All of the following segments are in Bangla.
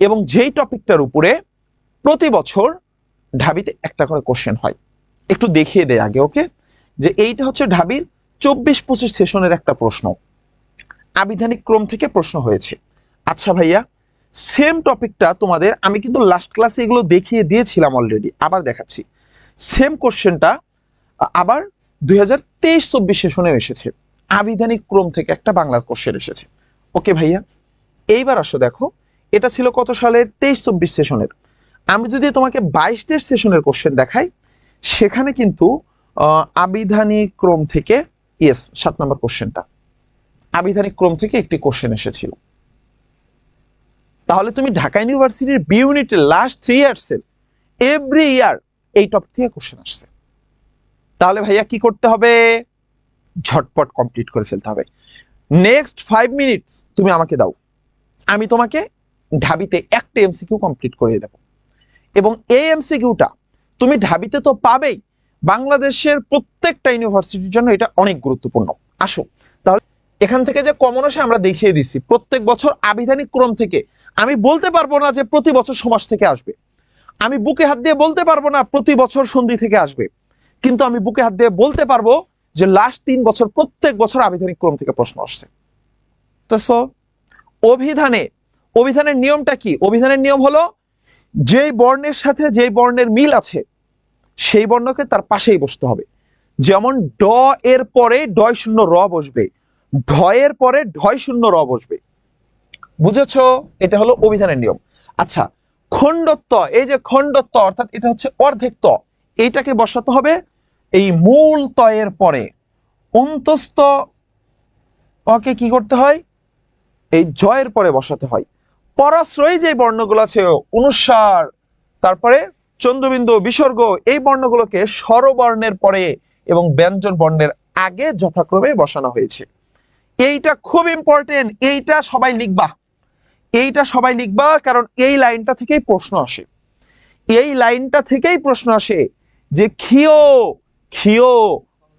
এবং যেই টপিকটার উপরে প্রতি বছর ঢাবিতে একটা করে কোশ্চেন হয়। একটু দেখিয়ে দেয় আগে ওকে যে এইটা হচ্ছে ঢাবির চব্বিশ পঁচিশ সেশনের একটা প্রশ্ন। আবিধানিক ক্রম থেকে প্রশ্ন হয়েছে। আচ্ছা ভাইয়া সেম টপিকটা তোমাদের, আমি কিন্তু লাস্ট ক্লাসে এগুলো দেখিয়ে দিয়েছিলাম অলরেডি আবার দেখাচ্ছি। সেম কোশ্চেনটা আবার দুই হাজার তেইশ চব্বিশ সেশনেও এসেছে। আবিধানিক ক্রম থেকে একটা বাংলার কোশ্চেন এসেছে। ওকে ভাইয়া, এইবার আসো দেখো। এটা ছিল কত সালের? তেইশ চব্বিশ সেশনের। আমি যদি তোমাকে বাইশ তেইশ সেশনের কোশ্চেন দেখাই, সেখানে কিন্তু আবিধানিক ক্রম থেকে ইয়েস সাত নম্বর কোশ্চেনটা আবিধানিক ক্রম থেকে একটি কোশ্চেন এসেছিল। তাহলে তুমি ঢাকা ইউনিভার্সিটির বি ইউনিটের লাস্ট থ্রি ইয়ার্সের এভরি ইয়ার এই টপিক থেকে কোশ্চেন আসছে। তাহলে ভাইয়া কি করতে হবে? ঝটপট কমপ্লিট করে ফেলতে হবে। নেক্সট ফাইভ মিনিটস তুমি আমাকে দাও। আমি তোমাকে ঢাবিতে একটা এমসিকিউ কমপ্লিট করে দেবো। এবং এই এমসিকিউটা তুমি ঢাবিতে তো পাবেই, বাংলাদেশের প্রত্যেকটা ইউনিভার্সিটির জন্য এটা অনেক গুরুত্বপূর্ণ। আসো, তাহলে এখান থেকে যে কমন আসে আমরা দেখিয়ে দিচ্ছি প্রত্যেক বছর আবিধানিক ক্রম থেকে, আমি বলতে পারব না যে প্রতি বছর সমাজ থেকে আসবে। আমি বুকে হাত দিয়ে বলতে পারব না প্রতি বছর সন্ধি থেকে আসবে। কিন্তু আমি বুকে হাত দিয়ে বলতে পারব যে লাস্ট তিন বছর, প্রত্যেক বছর আবিধানিক ক্রম থেকে প্রশ্ন আসছে। তো অভিধানে অভিধানের নিয়মটা কি? অভিধানের নিয়ম হলো যেই বর্ণের সাথে যেই বর্ণের মিল আছে, সেই বর্ণকে তার পাশেই বসতে হবে। যেমন ড এর পরে ডয় শূন্য র বসবে ঢয়ের পরে ঢয় শূন্য র বসবে। বুঝেছ? এটা হলো অভিধানের নিয়ম। আচ্ছা খণ্ডত্ব, এই যে খণ্ডত্ব, অর্থাৎ এটা হচ্ছে অর্ধেক ত, এইটাকে বসাতে হবে এই মূল তয়ের পরে। অন্তস্থ ওকে কি করতে হয়? এই জয়ের পরে বসাতে হয়। পরাশ্রয়ী যে বর্ণগুলো আছে, অনুসার, তারপরে চন্দ্রবিন্দু, বিসর্গ, এই বর্ণগুলোকে স্বরবর্ণের পরে এবং ব্যঞ্জন বর্ণের আগে যথাক্রমে বসানো হয়েছে। এইটা খুব ইম্পর্টেন্ট এইটা সবাই লিখবা। এইটা সবাই লিখবা কারণ এই লাইনটা থেকেই প্রশ্ন আসে। এই লাইনটা থেকেই প্রশ্ন আসে যে ক্ষিয় ক্ষিয়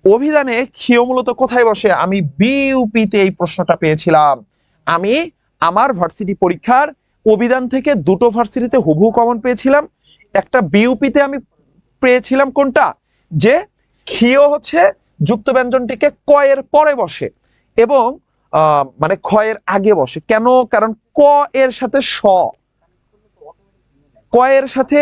অভিধানে ক্ষিয় মূলত কোথায় বসে? আমি বিউপিতে এই প্রশ্নটা পেয়েছিলাম। আমি আমার ভার্সিটি পরীক্ষার অভিধান থেকে দুটো ভার্সিটিতে হুবহু কমন পেয়েছিলাম। একটা বিউপিতে আমি পেয়েছিলাম কোনটা? যে ক্ষিয় হচ্ছে যুক্ত ব্যঞ্জনটিকে কয়ের পরে বসে এবং মানে ক্ষয়ের আগে বসে। কেন? কারণ ক এর সাথে স। ক এর সাথে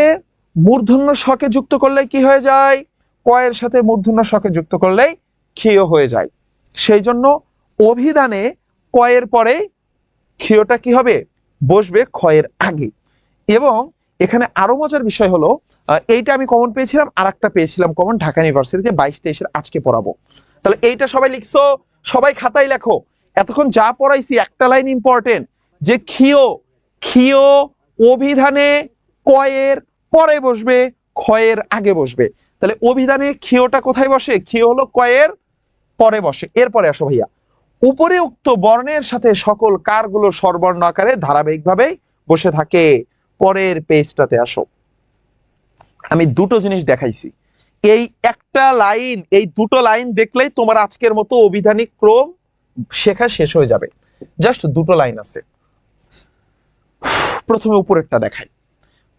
মূর্ধন্য শকে যুক্ত করলে কি হয়ে যায়? ক এর সাথে মূর্ধন্য শকে যুক্ত করলেই ক্ষীয় হয়ে যায়। সেই জন্য অভিধানে কয়ের পরে ক্ষীয়টা কি হবে? বসবে ক্ষয়ের আগে। এবং এখানে আরও মজার বিষয় হলো এইটা আমি কমন পেয়েছিলাম আর একটা পেয়েছিলাম কমন ঢাকা ইউনিভার্সিটিতে বাইশ তেইশের আজকে পড়াবো। তাহলে এইটা সবাই লিখছো, সবাই খাতায় লেখো। এতক্ষণ যা পড়াইছি, একটা লাইন ইম্পর্টেন্ট যে ক্ষীয় ক্ষীয় অভিধানে কয়ের পরে বসবে, ক্ষয়ের আগে বসবে। তাহলে অভিধানে ক্ষীয়টা কোথায় বসে? ক্ষীয় হলো কয়ের পরে বসে। এরপরে আসো ভাইয়া। উপরে উক্ত বর্ণের সাথে সকল কারগুলো স্বরবর্ণ আকারে ধারাবাহিকভাবে বসে থাকে। পরের পেজটাতে আসো। আমি দুটো জিনিস দেখাইছি। এই একটা লাইন, এই দুটো লাইন দেখলেই তোমার আজকের মতো অভিধানিক ক্রম শেখা শেষ হয়ে যাবে। জাস্ট দুটো লাইন আছে। প্রথমে উপরেরটা দেখাই।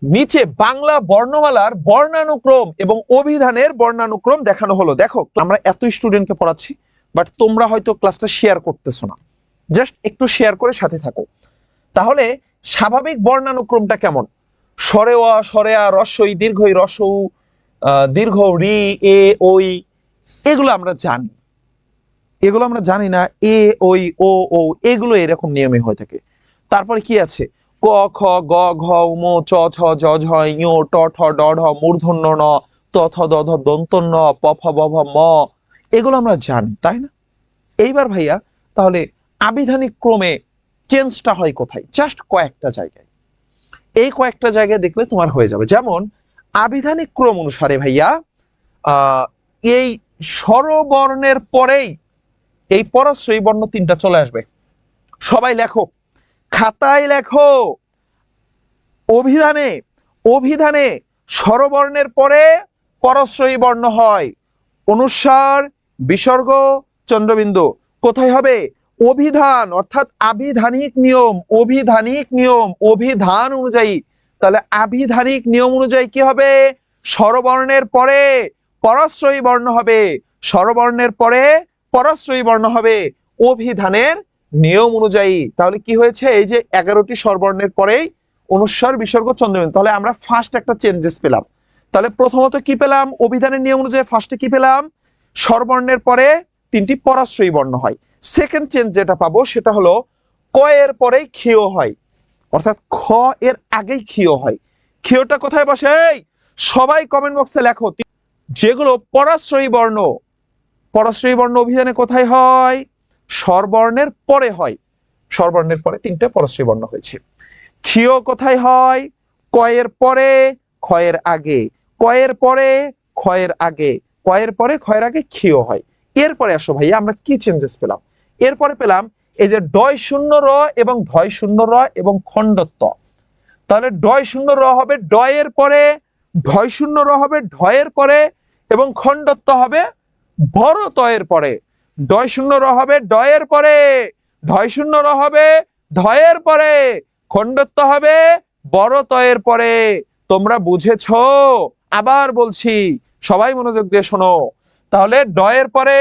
নিচে বাংলা বর্ণমালার বর্ণানুক্রম এবং অভিধানের বর্ণানুক্রম দেখানো হলো। দেখো, আমরা এত স্টুডেন্টকে পড়াচ্ছি। বাট তোমরা হয়তো ক্লাসটা শেয়ার করতেছো না। জাস্ট একটু শেয়ার করে সাথে থাকো। তাহলে স্বাভাবিক বর্ণানুক্রমটা কেমন? সরে অ সরে আ রস্বই দীর্ঘই রসৌ দীর্ঘ রি, এ, ওই, এগুলো আমরা জানি। এগুলো আমরা জানি না, এ, ওই, ও ও, এগুলো এরকম নিয়মে হয়ে থাকে। তারপরে কি আছে? ক, খ, গ, ঘ, উম, চ ছ জ ঝ ইয় ট, ঠ, ড, ঢ, মূর্ধন্য, ন, ত, থ, দ, ধ দন্ত ন প, ফ ব ভ, ম এগুলো আমরা জানি, তাই না? এইবার ভাইয়া, তাহলে আবিধানিক ক্রমে চেঞ্জটা হয় কোথায়? জাস্ট কয়েকটা জায়গায়। এই কয়েকটা জায়গায় দেখলে তোমার হয়ে যাবে। যেমন, আবিধানিক ক্রম অনুসারে ভাইয়া এই স্বরবর্ণের পরেই এই পরশ্রয়ী বর্ণ তিনটা চলে আসবে। সবাই লেখো। খাতায় লেখো। অভিধানে অভিধানে স্বরবর্ণের পরে পরশ্রয়ী বর্ণ হয়। অনুস্বার বিসর্গ চন্দ্রবিন্দু। কোথায় হবে? অভিধান, অর্থাৎ আবিধানিক নিয়ম, অভিধানিক নিয়ম, অভিধান অনুযায়ী। তাহলে আবিধানিক নিয়ম অনুযায়ী কি হবে? স্বরবর্ণের পরে পরশ্রয়ী বর্ণ হবে। স্বরবর্ণের পরে পরশ্রয়ী বর্ণ হবে। অভিধানের নিয়ম অনুযায়ী। তাহলে কি হয়েছে? এই যে এগারোটি স্বরবর্ণের পরেই অনুস্বর, বিসর্গ, চন্দ্রবিন্দু। তাহলে আমরা ফার্স্ট একটা চেঞ্জেস পেলাম। তাহলে প্রথমত কি পেলাম? অভিধানের নিয়ম অনুযায়ী ফার্স্টে কি পেলাম? স্বরবর্ণের পরে তিনটি পরাশ্রয়ী বর্ণ হয়। সেকেন্ড চেঞ্জ যেটা পাবো সেটা হলো ক এর পরেই ক্ষীয় হয়। অর্থাৎ খ এর আগেই ক্ষীয় হয়। ক্ষীয়টা কোথায় বসে? সবাই কমেন্ট বক্সে লেখো। যেগুলো পরাশ্রয়ী বর্ণ পরাশ্রয়ী বর্ণ অভিধানে কোথায় হয়? স্বরবর্ণের পরে হয়। স্বরবর্ণের পরে তিনটে পরাশ্রয়ী বর্ণ হয়েছে। ক্ষীয় কোথায় হয়? কয়ের পরে, ক্ষয়ের আগে। কয়ের পরে, ক্ষয়ের আগে। কয়ের পরে ক্ষয়ের আগে ক্ষীয় হয়। এরপরে আসো ভাইয়া, আমরা কি চেঞ্জেস পেলাম? এরপরে পেলাম এই যে ডয় শূন্য র এবং ধয় শূন্য র এবং খণ্ডত্ব। তাহলে ডয় শূন্য র হবে ডয়ের পরে ধয় শূন্য র হবে ঢয়ের পরে এবং খণ্ডত্ব হবে বড় তয়ের পরে। ডয় শূন্য র হবে ডয়ের পরে ধয় শূন্য র হবে ধয়ের পরে, খণ্ডত্ব হবে বড় তয়ের পরে। তোমরা বুঝেছ? আবার বলছি সবাই মনোযোগ দিয়ে শোনো। তাহলে ডয়ের পরে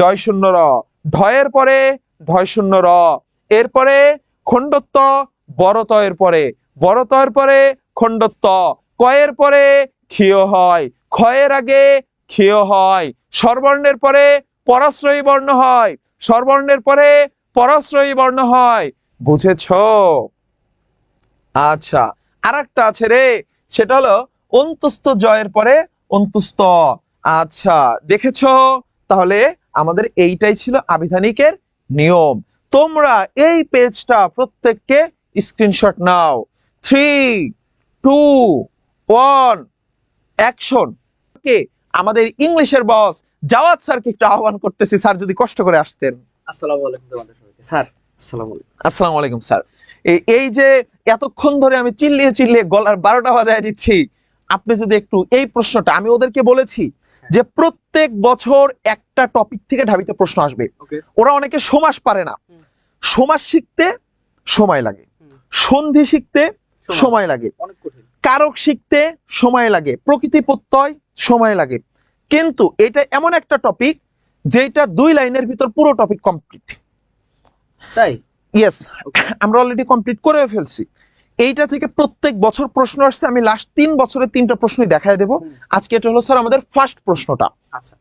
ডয় শূন্য র, ঢয়ের পরে ঢয় শূন্য র, এরপরে খণ্ডত্ব বড়তয়ের পরে বড়তয়ের পরে খণ্ডত্ব, কয়ের পরে ক্ষীয় হয়, ক্ষয়ের আগে ক্ষীয় হয়, স্বরবর্ণের পরে পরাশ্রয়ী বর্ণ হয়, স্বরবর্ণের পরে পরাশ্রয়ী বর্ণ হয়, বুঝেছ? আচ্ছা আর একটা আছে রে, সেটা হলো অন্তস্থ জয়ের পরে অন্তুস্ত আচ্ছা দেখেছ? তাহলে আমাদের এইটাই ছিল আবিধানিকের নিয়ম। তোমরা এই পেজটা প্রত্যেককে স্ক্রিনশট নাও। থ্রি টু ওয়ান অ্যাকশন কে? আমাদের ইংলিশের বস জাওয়াত স্যারকে একটু আহ্বান করতেছি। স্যার যদি কষ্ট করে আসতেন। আসসালামু আলাইকুম স্যার আসসালামু আলাইকুম। স্যার। এই- এই যে এতক্ষণ ধরে আমি চিল্লিয়ে চিল্লিয়ে গলার বারোটা বাজায় দিচ্ছি আপনি যদি একটু এই প্রশ্নটা আমি ওদেরকে বলেছি যে প্রত্যেক বছর একটা টপিক থেকে ঢাবিতে প্রশ্ন আসবে। ওরা অনেকে সমাস পারে না। সমাস শিখতে সময় লাগে। সন্ধি শিখতে সময় লাগে। কারক শিখতে সময় লাগে। প্রকৃতি প্রত্যয় সময় লাগে। কিন্তু এটা এমন একটা টপিক যেটা দুই লাইনের ভিতর পুরো টপিক কমপ্লিট তাই? ইয়েস আমরা অলরেডি কমপ্লিট করে ফেলছি। এইটা থেকে প্রত্যেক বছর প্রশ্ন আসছে আমি লাস্ট তিন বছরের তিনটা প্রশ্নই দেখায় দেব। আজকে এটা হলো স্যার আমাদের ফার্স্ট প্রশ্নটা। আচ্ছা।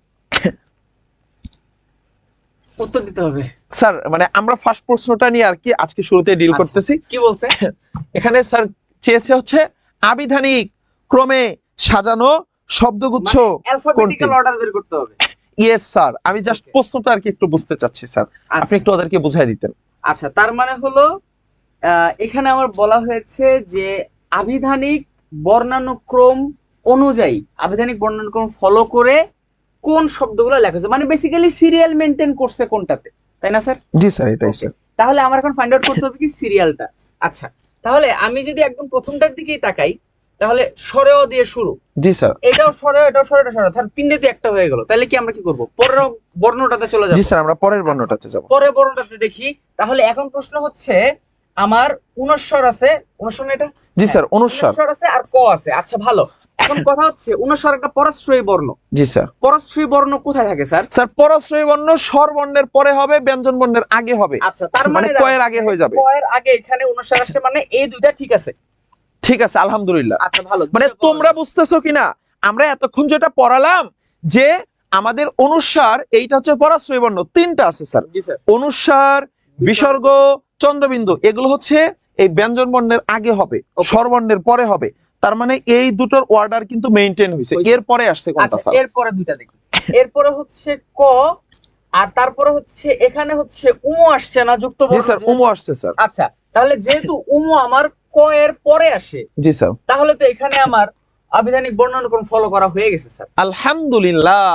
উত্তর দিতে হবে। স্যার মানে আমরা ফার্স্ট প্রশ্নটা নিয়ে আর কি আজকে শুরুতে ডিল আচ্ছা। করতেছি। কি বলছে? এখানে স্যার চেয়েছে হচ্ছে আবিধানিক ক্রমে সাজানো শব্দগুচ্ছ অ্যালফাবেটিক্যাল অর্ডার বের করতে হবে। ইয়েস স্যার আমি জাস্ট. প্রশ্নটা আর কি একটু বুঝতে চাচ্ছি স্যার আপনি আচ্ছা একটু ওদেরকে বুঝাই দিতেন। আচ্ছা তার মানে হলো এখানে আমার বলা হয়েছে যে আবিধানিক বর্ণানুক্রম অনুযায়ী আবিধানিক বর্ণানুক্রম ফলো করে কোন শব্দগুলো লেখা হয়েছে? মানে বেসিক্যালি সিরিয়াল মেনটেন করছে কোনটাতে তাই না স্যার জি স্যার এটাই স্যার তাহলে আমার এখন ফাইন্ড আউট করতে হবে কি সিরিয়ালটা আচ্ছা তাহলে আমি যদি একদম প্রথমটার দিকেই তাকাই তাহলে সরেও দিয়ে শুরু। জি স্যার এটাও সরেও এটাও সরে এটা সরে। তাহলে তিনটে একটা হয়ে গেল তাহলে কি আমরা কি করব? পরের বর্ণটাতে চলে যাব। জি স্যার আমরা পরের বর্ণটাতে যাব। পরের বর্ণটাতে দেখি। তাহলে এখন প্রশ্ন হচ্ছে আমার উনস্বর আছে উনস্বর এটা? জি স্যার অনুস্বার উনস্বর আছে আর ক আছে। আচ্ছা ভালো। এখন কথা হচ্ছে উনস্বর একটা পরাশ্রয়ী বর্ণ। জি স্যার। পরাশ্রয়ী বর্ণ কোথায় থাকে স্যার? স্যার পরশ্রয়ী বর্ণ স্বর বর্ণের পরে হবে ব্যঞ্জন বর্ণের আগে হবে। আচ্ছা তার মানে মানে কয়ের আগে হয়ে যাবে। কয়ের আগে এখানে উনস্বর আসছে মানে এই দুইটা ঠিক আছে? ঠিক আছে আলহামদুলিল্লাহ। আচ্ছা ভালো মানে তোমরা বুঝতেছো কিনা? আমরা এতক্ষণ যেটা পড়ালাম যে আমাদের অনুসার এইটা হচ্ছে পরাশ্রয়ী বর্ণ। তিনটা আছে স্যার। স্যার। অনুসার বিসর্গ চন্দ্রবিন্দু এগুলো হচ্ছে এই ব্যঞ্জন বর্ণের আগে হবে. স্বরবর্ণের পরে হবে। তার মানে এই দুটোর অর্ডার কিন্তু মেইনটেইন হয়েছে। হয়েছে। এর পরে আসছে কোনটা আচ্ছা স্যার এরপরে দুইটা দেখি। এরপরে হচ্ছে ক আর তারপরে হচ্ছে এখানে হচ্ছে উমো আসছে না যুক্ত জি স্যার উমো আসছে স্যার আচ্ছা তাহলে যেহেতু উমো আমার ক এর পরে আসে জি স্যার তাহলে তো এখানে আমার আবিধানিক বর্ণানুক্রম ফলো করা হয়ে গেছে স্যার আলহামদুলিল্লাহ।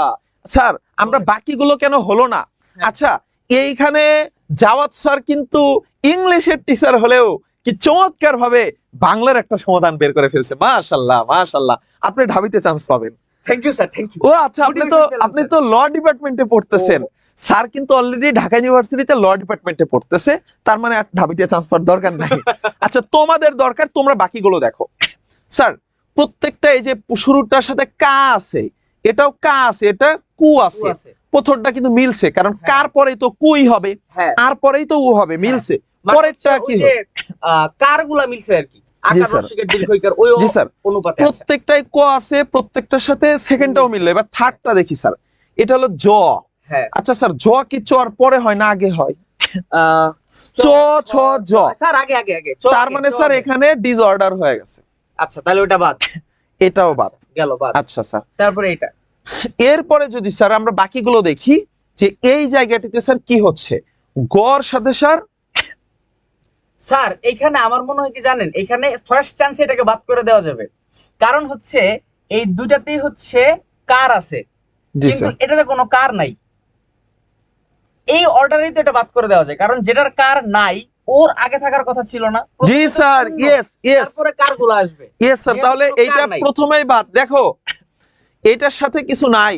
স্যার আমরা বাকিগুলো কেন হলো না? আচ্ছা এইখানে জাওয়াত স্যার কিন্তু ইংলিশের টিচার হলেও কি চমৎকার ভাবে বাংলার একটা সমাধান বের করে ফেলছে। মাশাল্লাহ মাশাল্লাহ আপনি ঢাবিতে চান্স পাবেন। Thank you sir thank you ও আচ্ছা আপনি তো আপনি তো ল ডিপার্টমেন্টে পড়তেছেন। স্যার কিন্তু অলরেডি ঢাকা ইউনিভার্সিটিতে ল ডিপার্টমেন্টে পড়তেছে। তার মানে আর ঢাবিতে চান্স পাওয়ার দরকার নাই। আচ্ছা তোমাদের দরকার তোমরা বাকিগুলো দেখো। স্যার প্রত্যেকটা এই যে শুরুটার সাথে কা আছে এটাও কা আছে এটা কু আছে। প্রথমটা কিন্তু মিলছে কারণ হ্যাঁ। কার পরেই তো কুই হবে হ্যাঁ। আর পরেই তো উ হবে মিলছে। মানে পরেরটা কি ওই যে কারগুলা মিলছে আর কি। প্রত্যেকটাই আছে প্রত্যেকটার সাথে সেকেন্ডটাও মিললো। এবার থার্ডটা দেখি স্যার। এটা হলো জ। হ্যাঁ। আচ্ছা স্যার জ কি চ আর পরে হয় না আগে হয়? চ ছ জ। স্যার আগে আগে আগে। তার মানে স্যার এখানে ডিসঅর্ডার হয়ে গেছে। আচ্ছা তাহলে ওটা বাদ। এটাও বাদ। গেল বাদ। আচ্ছা স্যার। তারপরে এটা। এরপরে যদি স্যার আমরা বাকিগুলো দেখি যে এই জায়গাটিতে স্যার কি হচ্ছে? গড় সাথে স্যার? স্যার এখানে আমার মনে হয় কি জানেন? এখানে ফার্স্ট চান্সে এটাকে বাদ করে দেওয়া যাবে। কারণ হচ্ছে এই দুটাতেই হচ্ছে কার আছে। কিন্তু এটাতে কোনো কার নাই। এই অর্ডারেই তো এটা বাদ করে দেওয়া যায়। কারণ যেটার কার নাই ওর আগে থাকার কথা ছিল না। জি স্যার ইয়েস ইয়েস তারপরে কারগুলো আসবে। ইয়েস স্যার তাহলে এইটা প্রথমেই বাদ। দেখো এইটার সাথে কিছু নাই।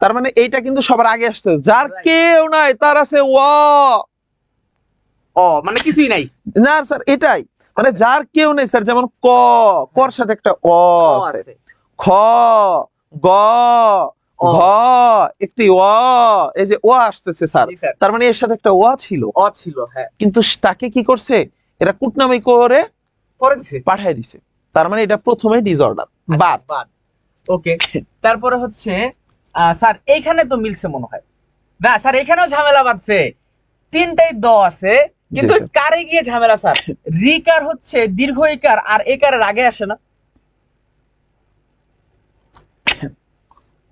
তার মানে এইটা কিন্তু সবার আগে আসছে। যার কেউ নাই তার আছে ওয়া ও মানে কিছুই নাই। না স্যার এটাই। মানে যার কেউ নেই স্যার যেমন ক কর সাথে একটা অ আছে। খ গ। ঘ একটি অ এই যে ও আসতেছে স্যার। তার মানে এর সাথে একটা ও ছিল। অ ছিল হ্যাঁ। কিন্তু তাকে কি করছে? এরা কুটনামি করে পরে দিছে পাঠায় দিছে। তার মানে এটা প্রথমে ডিসঅর্ডার বাদ। বাদ। ওকে তারপরে হচ্ছে স্যার এইখানে তো মিলছে মনে হয়। না স্যার এখানেও ঝামেলা বাঁধছে। তিনটাই দ আছে কিন্তু কারে গিয়ে ঝামেলা স্যার? রিকার হচ্ছে দীর্ঘ ইকার আর একারের আগে আসে না।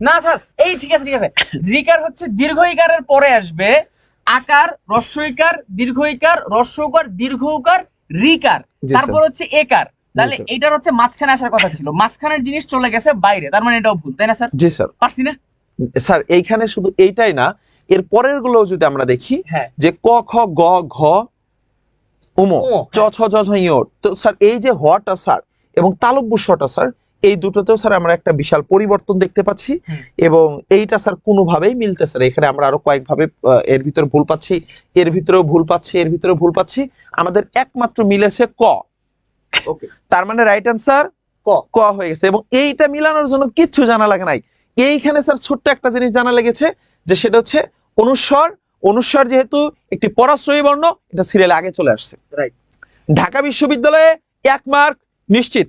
না স্যার এই ঠিক আছে ঠিক আছে। রিকার হচ্ছে দীর্ঘ ইকারের পরে আসবে আকার রস্য ইকার দীর্ঘ ইকার রস্য উকার দীর্ঘ উকার রিকার। তারপর হচ্ছে একার। তাহলে এটার হচ্ছে মাঝখানে আসার কথা ছিল। মাঝখানের জিনিস চলে গেছে বাইরে। তার মানে এটাও ভুল তাই না স্যার? জি স্যার। পারছি না? স্যার এইখানে শুধু এইটাই না এর পরেরগুলো যদি আমরা দেখি হ্যাঁ। যে ক খ গ ঘ উমো উমো, চ ছ জ ঝ ইয় তো স্যার এই যে হটা স্যার এবং তালব্যস্বটা স্যার এই দুটোতেও স্যার আমরা একটা বিশাল পরিবর্তন দেখতে পাচ্ছি এবং এইটা স্যার কোনোভাবেই মিলতে স্যার এখানে আমরা আরও কয়েকভাবে এর ভিতরে ভুল পাচ্ছি এর ভিতরেও ভুল পাচ্ছি এর ভিতরেও ভুল পাচ্ছি। আমাদের একমাত্র মিলেছে ক। ওকে তার মানে রাইট অ্যান্সার ক। ক হয়ে গেছে। এবং এইটা মিলানোর জন্য কিচ্ছু জানা লাগে নাই। এইখানে স্যার ছোট্ট একটা জিনিস জানা লেগেছে যে সেটা হচ্ছে অনুস্বর অনুস্বর যেহেতু একটি পরাশ্রয়ী বর্ণ এটা সিরিয়ালে আগে চলে আসছে। রাইট ঢাকা বিশ্ববিদ্যালয়ে এক মার্ক নিশ্চিত।